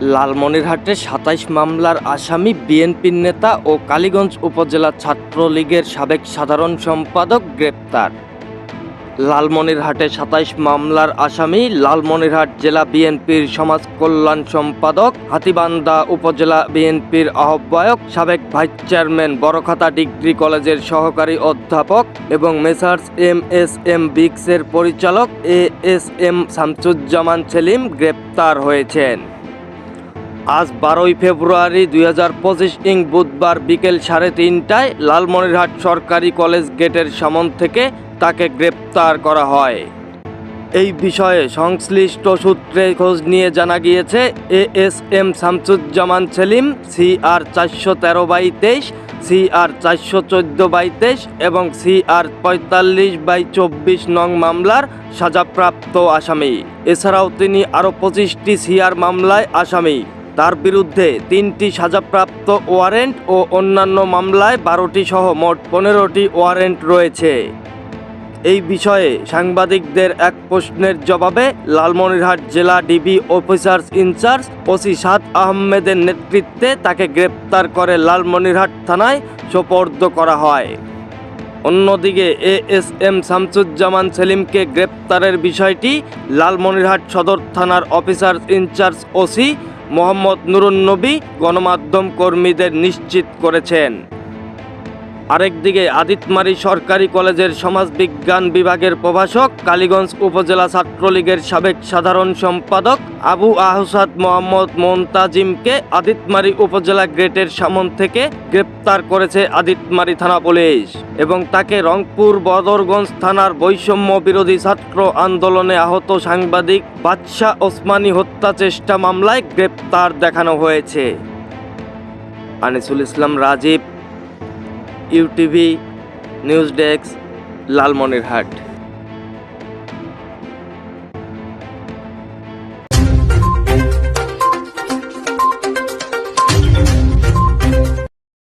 লালমনিরহাটে সাতাইশ মামলার আসামি বিএনপির নেতা ও কালীগঞ্জ উপজেলা ছাত্রলীগের সাবেক সাধারণ সম্পাদক গ্রেপ্তার। লালমনিরহাটে সাতাইশ মামলার আসামি লালমনিরহাট জেলা বিএনপির সমাজ কল্যাণ সম্পাদক হাতিবান্ধা উপজেলা বিএনপির আহ্বায়ক সাবেক ভাইস চেয়ারম্যান বড়খাতা ডিগ্রি কলেজের সহকারী অধ্যাপক এবং মেসার্স এম এস এম বিক্সের পরিচালক A S M Shamsuzzaman Selim গ্রেপ্তার হয়েছেন। আজ বারোই ফেব্রুয়ারি দুই হাজার পঁচিশ ইং বুধবার বিকেল সাড়ে তিনটায় লালমনিরহাট সরকারি কলেজ গেটের সামন থেকে তাকে গ্রেপ্তার করা হয়। এই বিষয়ে সংশ্লিষ্ট সূত্রে খোঁজ নিয়ে জানা গিয়েছে A S M Shamsuzzaman Selim C R চারশো তেরো বাই তেইশ সি আর চারশো চোদ্দ বাই তেইশ এবং সি আর পঁয়তাল্লিশ বাই চব্বিশ নং মামলার সাজাপ্রাপ্ত আসামি। এছাড়াও তিনি আরও পঁচিশটি সিআর মামলায় আসামি। তার বিরুদ্ধে তিনটি সাজাপ্রাপ্ত ওয়ারেন্ট ও অন্যান্য মামলায় বারোটি সহ মোট পনেরোটি ওয়ারেন্ট রয়েছে। এই বিষয়ে সাংবাদিকদের এক প্রশ্নের জবাবে লালমনিরহাট জেলা DB officers in-charge OC Saad আহমেদের নেতৃত্বে তাকে গ্রেপ্তার করে লালমনিরহাট থানায় সোপর্দ করা হয়। অন্যদিকে এ এস এম শামসুজ্জামান সেলিমকে গ্রেপ্তারের বিষয়টি লালমনিরহাট সদর থানার officer in-charge OC Mohammad Nurunnabi গণমাধ্যম কর্মীদের নিশ্চিত করেছেন। আরেকদিকে আদিতমারি সরকারি কলেজের সমাজবিজ্ঞান বিভাগের প্রভাষক, কালীগঞ্জ উপজেলা ছাত্রলীগের সাবেক সাধারণ সম্পাদক আবু আহসাদ মোহাম্মদ মোন্তাজিমকে আদিতমারি উপজেলা গ্রেটের সামন থেকে গ্রেপ্তার করেছে আদিতমারি থানা পুলিশ এবং তাকে রংপুর বদরগঞ্জ থানার বৈষম্য বিরোধী ছাত্র আন্দোলনে আহত সাংবাদিক বাদশাহ ওসমানী হত্যা চেষ্টা মামলায় গ্রেপ্তার দেখানো হয়েছে। Anisul Islam Rajib UTV news desk Lalmonirhat.